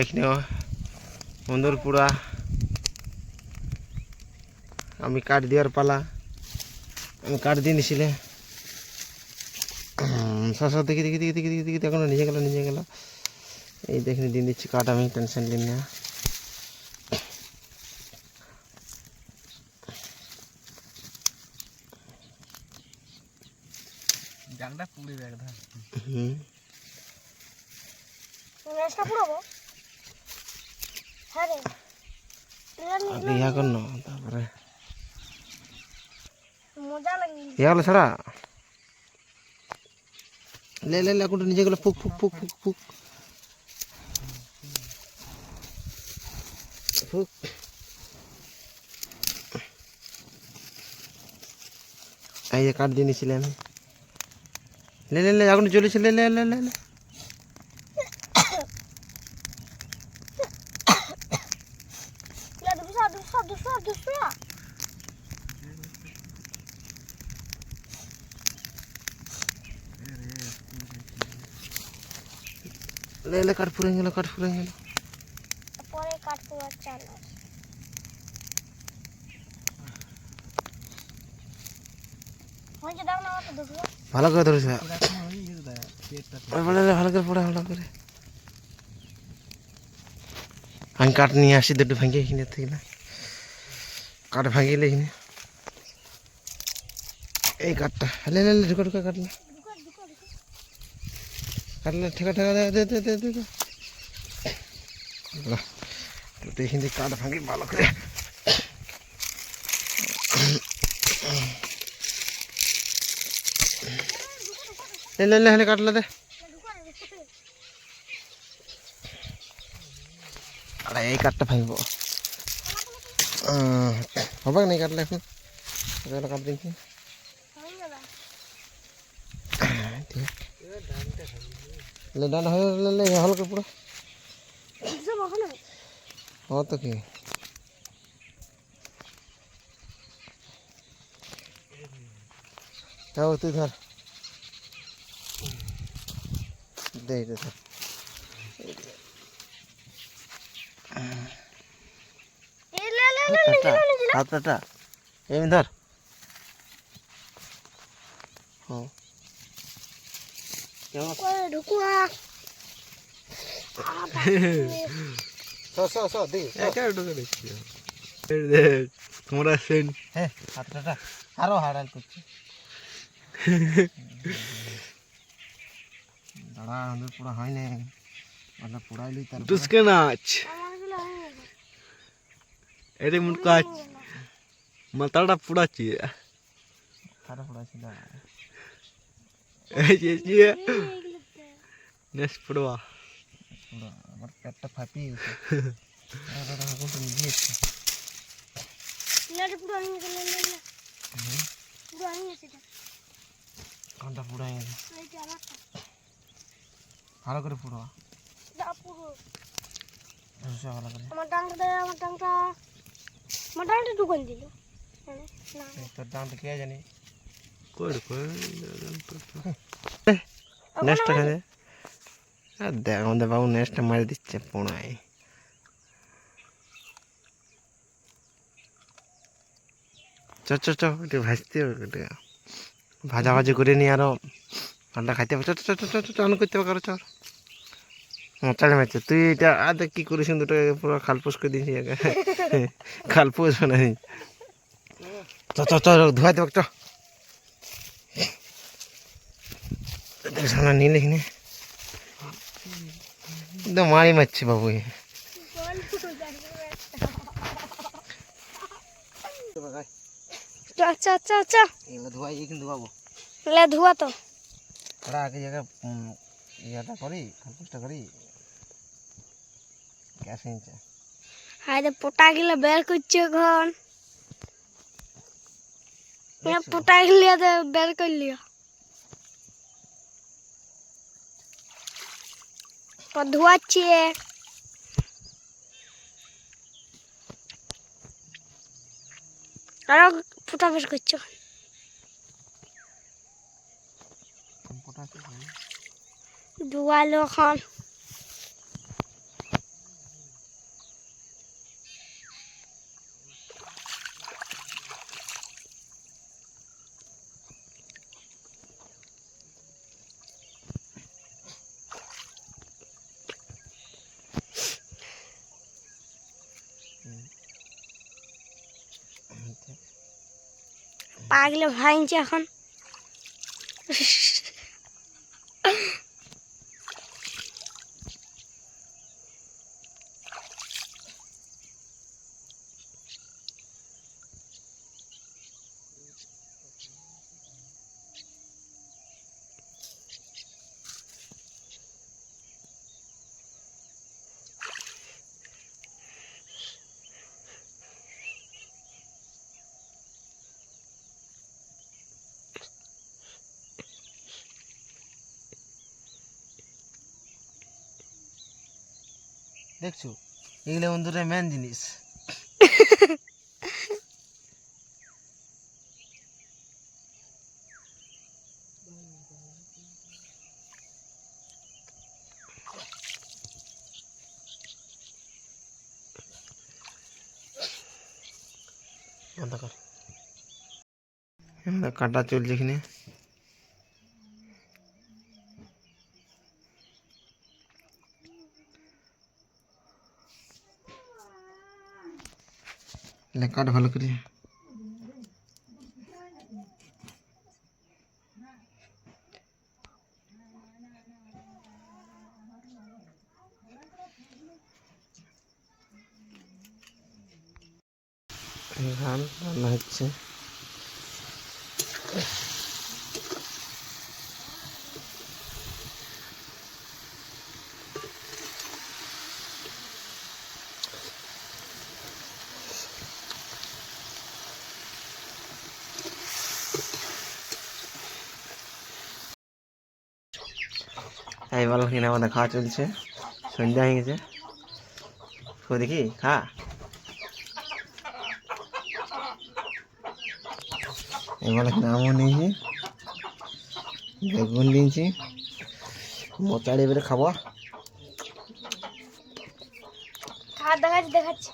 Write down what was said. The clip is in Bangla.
এখানে বন্ধুর পুরা। আমি কাঠ দেওয়ার পালা। আমি কাঠ দিয়ে নিছিলে। সব দেখি দেখি দেখি দেখি দেখি দেখি দেখো নিজে গেল নিজে গেল। এই দেখিনি দিয়ে দিচ্ছি কাঠ আমি টেনশন নিন না। পুড়ে দেখ হুম। রেসটা পুরোবো রে এবার নি- আগে ইয়া কর না তারপরে। ইয়া হলো ছাড়া। লে লে লে কোনটা নিজে গেলো ফুক ফুক ফুক ফুক ফুক। ফুক। এই যে কাঠ দিয়ে নিয়েছিলে আমি লে লে লে এখন চলেছে লে লে লে লে। লে লে কাঠ ফুরে গেল কাঠ ফুরে গেল পরে কাটবো আর চাল হয়েছে দাও না আমার তো দুশো ভালো করে ধরেছে পেটটা ওই বলে লে, ভালো করে পড়া ভালো করে আমি কাঠ নিয়ে আসি দুটো ভাঙিয়ে এখানে থেকে না কাঠ ভাঙিলে এখানে এই কাঠটা লে লে লে ঢুকা ঢুকা কাটলে ঢুকো ঢুকো ঢুকো কাটলে ঠেকা ঠেকা দে দে দে দে দে দে বাহ, দুটো এখান থেকে কাঠ ভাঙি ভালো করে লে লে লে হলে কাটলে দে ঢুকো না ঢুকো আরে এই কাঠটা ভাঙব হবে না এই কাটলে এখন এগুলো কাট দিচ্ছি হয়ে যাবে ঠিক লে ডান হয়ে লে লে হালকা পুরো দুশো কখনো ও তো কি যাও তুই ধর দে এটা ধর এই লে লে লে লে টাটা হাত টাটা এমনি ধর হ্যাঁ কেমন তোমরা সেন হ্যাঁ হাত আরও হাড়াল করছে দাঁড়া হয় না আমরা পুরাইলি তার হয়ে গেছে এরে মুট কাজ মাথাটা যে যে এইগুলোতে নেস পুড়বা আমার পেটটা ফাটিয়ে গেছে কোনটা পুরো আনিয়ে গেছে ভালো করে পুরো ভালো করে আমার ডাংটা আমার ঢুকান দিল না তোর কে জানি কই কই নেক্সট আর দেখ আমাদের বাবু নেক্সটটা মারি দিচ্ছে পোড়ায় চ চ চ একটু ভাজতে হবে একটু ভাজা ভাজি করে নিয়ে আরও ঠান্ডা খাইতে হবে চ চ চ চ চান করতে হবে কারও চল মচাড়ে মারছে তুই এটা আর দেখ কি করিস দুটোকে পুরো খালপোস করে দিয়েছি খালপোস বানাই চ চ চ ধোয়া দেবে চ দেখ সামনে নীল এখানে একদম মারি মারছে বাবু এ। বল পুরো যাবে আচ্ছা আচ্ছা আচ্ছা এগুলো ধোয়াই এখানে ধোয়াবো লে ধোয়া তো ওরা আগে জায়গা ইয়াটা করি খালপোসটা করি গ্যাস নিচে হায়রে পোটা গিলা বের করছে এখন পোটা গিলা বের করলিও ধোয়াচ্ছে আরও ফুটা বের করছ ধোয়ালো এখন পাগলে ভাঙছে এখন। দেখছ? এগুলো বন্ধুরা মেন জিনিস। কাটা চলছে এখানে। লে কাট ভালো করে। ধান রান্না হচ্ছে। এই বলো, কিনা আমাদের খাওয়া চলছে। সন্ধ্যা হয়ে গেছে। খো দেখি, খা। এবার আমও নিয়েছি বেগুন নিয়েছি মোচাড়ি এবারে খাব। দেখাচ্ছি দেখাচ্ছি।